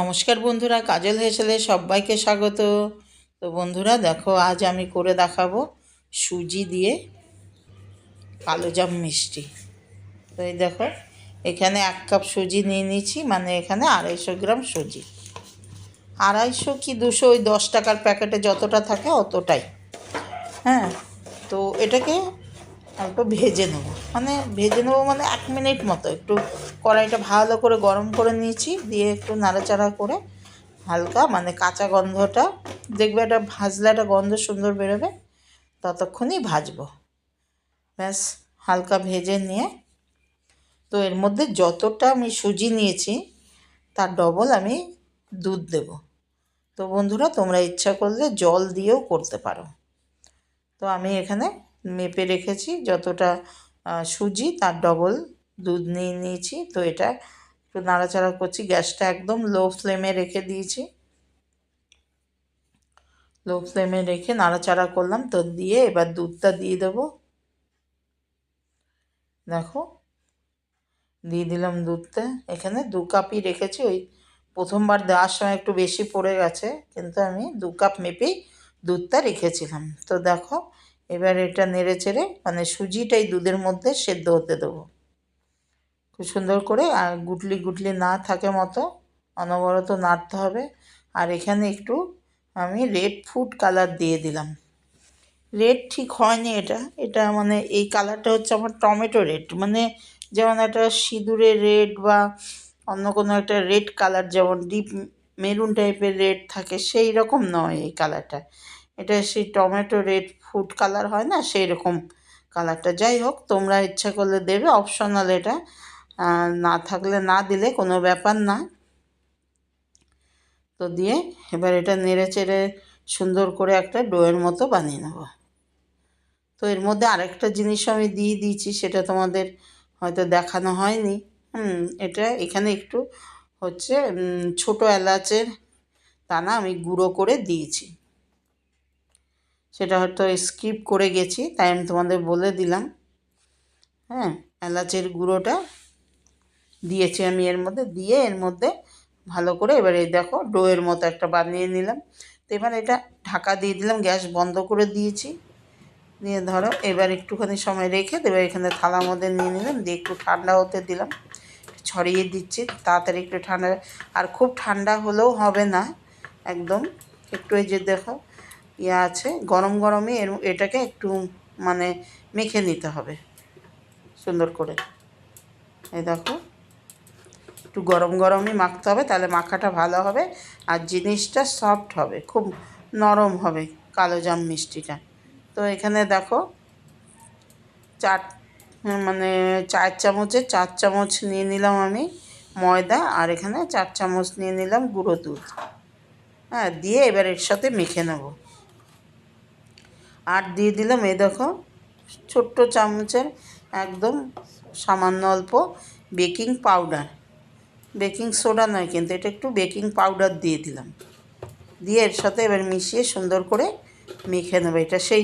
নমস্কার বন্ধুরা, কাজল হেসেলে সবাইকে স্বাগত। তো বন্ধুরা, দেখো, আজ আমি করে দেখাবো সুজি দিয়ে কালোজাম মিষ্টি। তো এই দেখো, এখানে এক কাপ সুজি নিয়ে নিয়েছি মানে এখানে আড়াইশো গ্রাম সুজি। আড়াইশো কি দুশো? ওই দশ টাকার প্যাকেটে যতটা থাকে অতটাই। হ্যাঁ তো এটাকে একটু ভেজে নেব। মানে ভেজে নেব মানে এক মিনিট মতো। একটু কড়াইটা ভালো করে গরম করে নিয়েছি, দিয়ে একটু নাড়াচাড়া করে হালকা মানে কাঁচা গন্ধটা, দেখবে একটা ভাজলে একটা গন্ধ সুন্দর বেরোবে, ততক্ষণই ভাজবো। ব্যাস, হালকা ভেজে নিয়ে। তো এর মধ্যে যতটা আমি সুজি নিয়েছি, তার ডবল আমি দুধ দেব। তো বন্ধুরা, তোমরা ইচ্ছা করলে জল দিয়েও করতে পারো। তো আমি এখানে মেপে রেখেছি, যতটা সুজি তার ডবল দুধ নিয়ে নিয়েছি। তো এটা একটু নাড়াচাড়া করছি, গ্যাসটা একদম লো ফ্লেমে রেখে দিয়েছি। লো ফ্লেমে রেখে নাড়াচাড়া করলাম, তো দিয়ে এবার দুধটা দিয়ে দেবো। দেখো, দিয়ে দিলাম দুধটা। এখানে দু কাপই রেখেছি, ওই প্রথমবার দেওয়ার সময় একটু বেশি পড়ে গেছে, কিন্তু আমি দু কাপ মেপেই দুধটা রেখেছিলাম। তো দেখো এবার এটা নেড়ে চেড়ে মানে সুজিটাই দুধের মধ্যে সেদ্ধ হতে দেবো। খুব সুন্দর করে, আর গুটলি গুটলি না থাকে মতো, অনবরত নাড়তে হবে। আর এখানে একটু আমি রেড ফুড কালার দিয়ে দিলাম। রেড ঠিক হয়নি এটা। এটা মানে এই কালারটা হচ্ছে আমার টমেটো রেড মানে যেমন একটা সিঁদুরের রেড বা অন্য কোনো একটা রেড কালার যেমন ডিপ মেরুন টাইপের রেড থাকে সেই রকম নয় এই কালারটা এটা সেই টমেটো রেড ফুড কালার হয় না সেই রকম কালারটা। যাই হোক, তোমরা ইচ্ছা করলে দেবে, অপশনাল এটা। না থাকলে না দিলে কোনো ব্যাপার না। তো দিয়ে এবার এটা নেড়ে চেড়ে সুন্দর করে একটা ডোয়ের মতো বানিয়ে নেব। তো এর মধ্যে আরেকটা জিনিস আমি দিয়ে দিয়েছি, সেটা তোমাদের হয়তো দেখানো হয়নি। হুম, এটা এখানে একটু হচ্ছে ছোটো এলাচের দানা আমি গুঁড়ো করে দিয়েছি। সেটা হয়তো স্কিপ করে গেছি, তাই আমি তোমাদের বলে দিলাম। হ্যাঁ এলাচের গুঁড়োটা দিয়েছি আমি এর মধ্যে, দিয়ে এর মধ্যে ভালো করে এবার এই দেখো ডোয়ের মতো একটা বানিয়ে নিলাম। তো এবার এটা ঢাকা দিয়ে দিলাম, গ্যাস বন্ধ করে দিয়েছি। দিয়ে ধরো, এবার একটুখানি সময় রেখে এবার এখানে থালার মধ্যে নিয়ে নিলাম, দিয়ে একটু ঠান্ডা হতে দিলাম। ছড়িয়ে দিচ্ছি, তাড়াতাড়ি একটু ঠান্ডা, আর খুব ঠান্ডা হলেও হবে না, একদম। একটু এই যে দেখো ইয়ে আছে, গরম গরমে এর, এটাকে একটু মানে মেখে নিতে হবে। সুন্দর করে। এই দেখো। একটু গরম গরমই মাখতে হবে, তাহলে মাখাটা ভালো হবে। আর জিনিসটা সফট হবে, খুব নরম হবে কালো জাম মিষ্টিটা। তো এখানে দেখো, চার মানে চার চামচে, চার চামচ নিয়ে নিলাম আমি ময়দা, আর এখানে চার চামচ নিয়ে নিলাম গুঁড়ো দুধ। হ্যাঁ দিয়ে এবার এর সাথে মেখে নেব। আর দিয়ে দিলাম। এই দেখো, ছোট্ট চামচের একদম সামান্য অল্প বেকিং পাউডার। বেকিং সোডা নয় কিন্তু, এটা একটু বেকিং পাউডার দিয়ে দিলাম। দিয়ে এর সাথে এবার মিশিয়ে সুন্দর করে মেখে নেবে। এটা সেই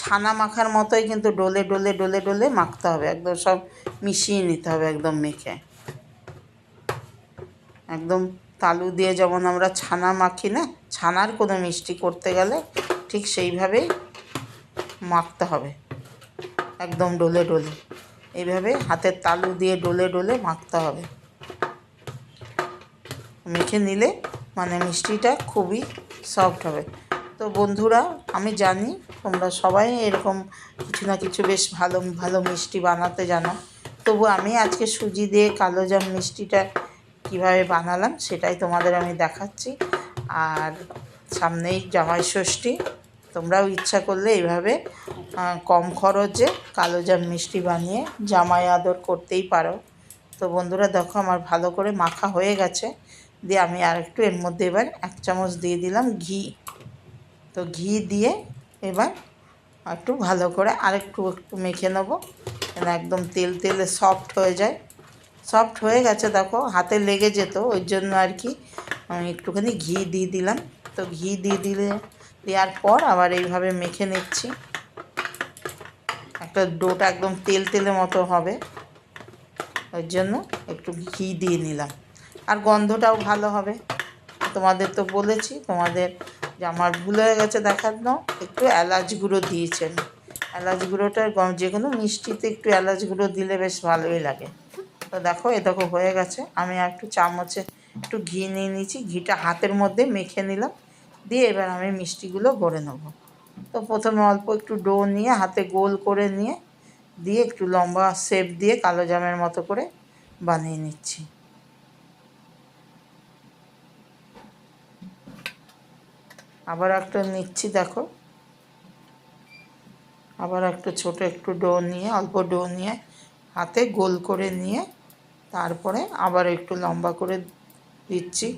ছানা মাখার মতোই কিন্তু ডোলে ডলে ডলে ডোলে মাখতে হবে। একদম সব মিশিয়ে নিতে হবে একদম মেখে। একদম তালু দিয়ে যেমন আমরা ছানা মাখি না, ছানার কোনো মিষ্টি করতে গেলে ঠিক সেইভাবেই মাখতে হবে। একদম ডলে ডোলে। এইভাবে হাতের তালু দিয়ে ডলে ডলে মাখতে হবে। মেখে নিলে মানে মিষ্টিটা খুবই সফট হবে। তো বন্ধুরা, আমি জানি তোমরা সবাই এরকম কিছু না কিছু বেশ ভালো ভালো মিষ্টি বানাতে জানো। তবু আমি আজকে সুজি দিয়ে কালো জাম মিষ্টিটা কীভাবে বানালাম সেটাই তোমাদের আমি দেখাচ্ছি। আর সামনেই জামাই ষষ্ঠী। তোমরাও ইচ্ছা করলে এইভাবে কম খরচে কালো জাম মিষ্টি বানিয়ে, জামাই আদর করতেই পারো। তো বন্ধুরা দেখো আমার ভালো করে মাখা হয়ে গেছে। দিয়ে আমি আর একটু এর মধ্যে এবার এক চামচ দিয়ে দিলাম ঘি। তো ঘি দিয়ে এবার একটু ভালো করে আরেকটু একটু মেখে নেব। একদম তেল তেলে সফট হয়ে যায়। সফট হয়ে গেছে দেখো, হাতে লেগে যেত, ওই জন্য আর কি, আমি একটুখানি ঘি দিয়ে দিলাম। তো ঘি দিয়ে দিলে দেওয়ার পর আবার এইভাবে মেখে নিচ্ছি। একটা ডোটা একদম তেল তেলে মতো হবে। ওই জন্য একটু ঘি দিয়ে নিলাম। আর গন্ধটাও ভালো হবে। তোমাদের তো বলেছি, তোমাদের যে আমার ভুল হয়ে গেছে দেখার দেখানো একটু এলাচ গুঁড়ো দিয়েছেন। এলাচ গুঁড়োটা গম- যে কোনো মিষ্টিতে একটু এলাচ গুঁড়ো দিলে বেশ ভালোই লাগে। তো দেখো দেখো হয়ে গেছে। আমি একটু চামচে একটু ঘি নিয়ে নিয়েছি। ঘিটা হাতের মধ্যে মেখে নিলাম। দিয়ে এবার আমি মিষ্টিগুলো গড়ে নেব। তো প্রথমে অল্প একটু ডো নিয়ে হাতে গোল করে নিয়ে দিয়ে একটু লম্বা শেপ দিয়ে কালো জামের মতো করে বানিয়ে নিচ্ছি। আবার একটা নিচ্ছি দেখো। আবার একটা ছোট একটু ডো নিয়ে, অল্প ডো নিয়ে হাতে গোল করে নিয়ে তারপরে আবার একটু লম্বা করে দিচ্ছি।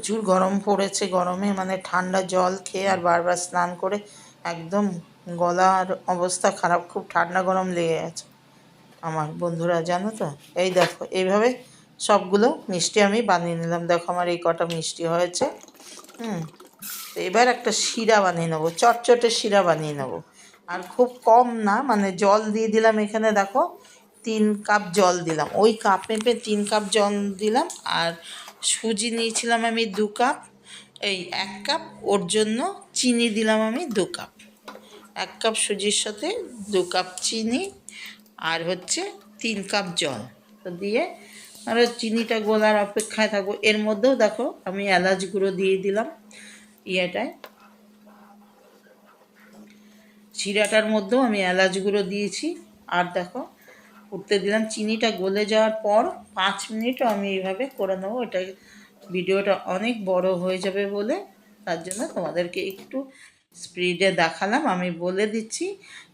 প্রচুর গরম পড়েছে, গরমে মানে ঠান্ডা জল খেয়ে আর বারবার স্নান করে একদম গলার অবস্থা খারাপ, খুব ঠান্ডা গরম লেগে গেছে। আমার বন্ধুরা জানো তো? এই দেখো, এইভাবে সবগুলো মিষ্টি আমি বানিয়ে নিলাম। দেখো আমার এই কটা মিষ্টি হয়েছে। হুম, তো এবার একটা শিরা বানিয়ে নেব, চটচটে শিরা বানিয়ে নেব। আর খুব কম না মানে জল দিয়ে দিলাম এখানে, দেখো, তিন কাপ জল দিলাম। ওই কাপ মেপে তিন কাপ জল দিলাম আর সুজি নিয়েছিলাম আমি দু কাপ, এই এক কাপ। ওর জন্য চিনি দিলাম আমি দু কাপ। এক কাপ সুজির সাথে দু কাপ চিনি আর হচ্ছে তিন কাপ জল তো দিয়ে আরও চিনিটা গোলার অপেক্ষায় থাকব। এর মধ্যেও দেখো আমি এলাচ গুঁড়ো দিয়ে দিলাম ইয়েটায়। শিরাটার মধ্যেও আমি এলাচ গুঁড়ো দিয়েছি। আর দেখো উঠতে দিলাম। চিনিটা গলে যাওয়ার পর পাঁচ মিনিটও আমি এইভাবে করে নেব। এটা ভিডিওটা অনেক বড় হয়ে যাবে বলে তার জন্য তোমাদেরকে একটু স্পিডে দেখালাম। আমি বলে দিচ্ছি,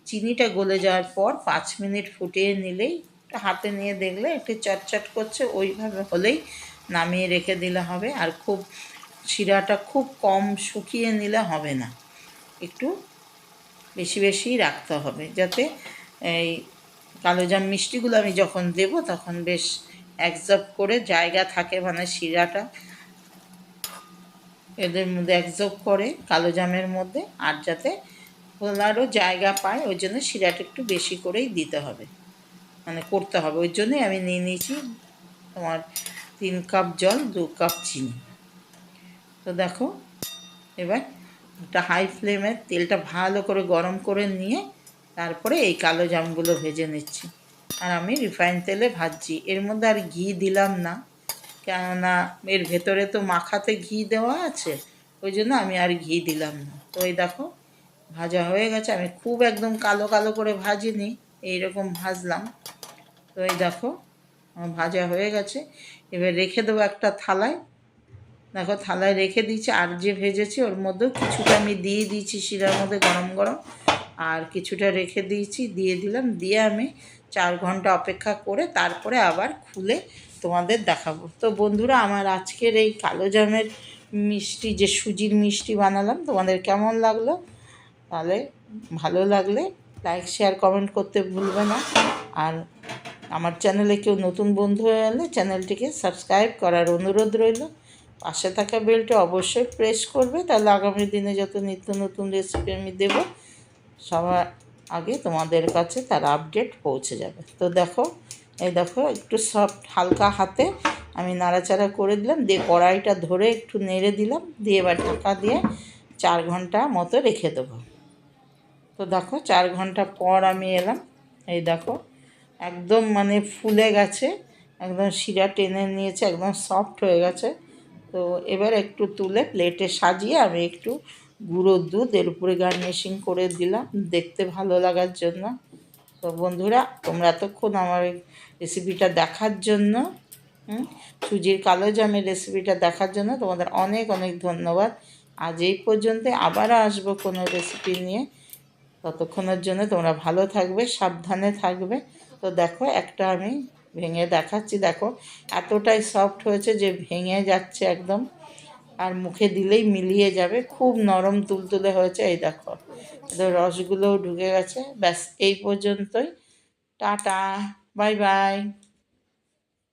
চিনিটা গলে যাওয়ার পর পাঁচ মিনিট ফুটিয়ে নিলেই হাতে নিয়ে দেখলে একটু চটচট করছে, ওইভাবে হলেই নামিয়ে রেখে দিলে হবে। আর খুব শিরাটা খুব কম শুকিয়ে নিলে হবে না। একটু বেশি বেশি রাখতে হবে যাতে এই কালোজাম মিষ্টিগুলো আমি যখন দেব, তখন বেশ অ্যাবজর্ব করে জায়গা থাকে মানে শিরাটা। এদের মধ্যে অ্যাবজর্ব করে কালোজামের মধ্যে, আর যাতে খোলারও জায়গা পায়, ওই জন্য শিরাটা একটু বেশি করেই দিতে হবে। মানে করতে হবে। ওই জন্যই আমি নিয়ে নিয়েছি তোমার তিন কাপ জল, দু কাপ চিনি। তো দেখো, এবার একটা হাই ফ্লেমে তেলটা ভালো করে গরম করে নিয়ে তারপরে এই কালো জামগুলো ভেজে নিচ্ছি। আর আমি রিফাইন তেলে ভাজছি। এর মধ্যে আর ঘি দিলাম না। কেননা এর ভেতরে তো মাখাতে ঘি দেওয়া আছে, ওই জন্য আমি আর ঘি দিলাম না। তো এই দেখো, ভাজা হয়ে গেছে। আমি খুব একদম কালো কালো করে ভাজিনি, এইরকম ভাজলাম। তো এই দেখো, আমার ভাজা হয়ে গেছে। এবার রেখে দেবো একটা থালায়। দেখো, থালায় রেখে দিয়েছি। আর যে ভেজেছি, ওর মধ্যেও কিছুটা আমি দিয়ে দিয়েছি শিরার মধ্যে গরম গরম। আর কিছুটা রেখে দিয়েছি, দিয়ে দিলাম। দিয়ে আমি চার ঘণ্টা অপেক্ষা করে তারপরে আবার খুলে তোমাদের দেখাবো। তো বন্ধুরা, আমার আজকের এই কালো জামের মিষ্টি, যে সুজির মিষ্টি বানালাম, তোমাদের কেমন লাগল? তাহলে ভালো লাগলে লাইক শেয়ার কমেন্ট করতে ভুলবে না। আর আমার চ্যানেলে কেউ নতুন বন্ধু হয়ে এলে চ্যানেলটিকে সাবস্ক্রাইব করার অনুরোধ রইল। পাশে থাকা বেলটা অবশ্যই প্রেস করবে। তাহলে আগামী দিনে যত নিত্য নতুন রেসিপি আমি দেবো সবার আগে তোমাদের কাছে তার আপডেট পৌঁছে যাবে। তো দেখো, এই দেখো, একটু সফট হালকা হাতে আমি নাড়াচাড়া করে দিলাম, দিয়ে কড়াইটা ধরে একটু নেড়ে দিলাম, দিয়ে এবার ঢাকা দিয়ে চার ঘণ্টা মতো রেখে দেবো। তো দেখো, চার ঘণ্টা পর আমি এলাম, এই দেখো, একদম মানে ফুলে গেছে, একদম শিরা টেনে নিয়েছে, একদম সফট হয়ে গেছে। তো এবার একটু তুলে প্লেটে সাজিয়ে আমি একটু গুঁড়ো দুধ, এর উপরে গার্নিশিং করে দিলাম। দেখতে ভালো লাগার জন্য। তো বন্ধুরা, তোমরা এতক্ষণ আমার রেসিপিটা দেখার জন্য সুজির কালো জামের রেসিপিটা দেখার জন্য তোমাদের অনেক অনেক ধন্যবাদ। আজ এই পর্যন্ত আবারও আসব কোনো রেসিপি নিয়ে। ততক্ষণের জন্য তোমরা ভালো থাকবে, সাবধানে থাকবে। তো দেখো, একটা আমি ভেঙে দেখাচ্ছি। দেখো, এতটাই সফট হয়েছে যে ভেঙে যাচ্ছে একদম। আর মুখে দিলেই মিলিয়ে যাবে। খুব নরম তুলতুলে হয়েছে, এই দেখো। তো রসগুলোও ঢুকে গেছে। ব্যাস, এই পর্যন্তই। Tata, bye bye.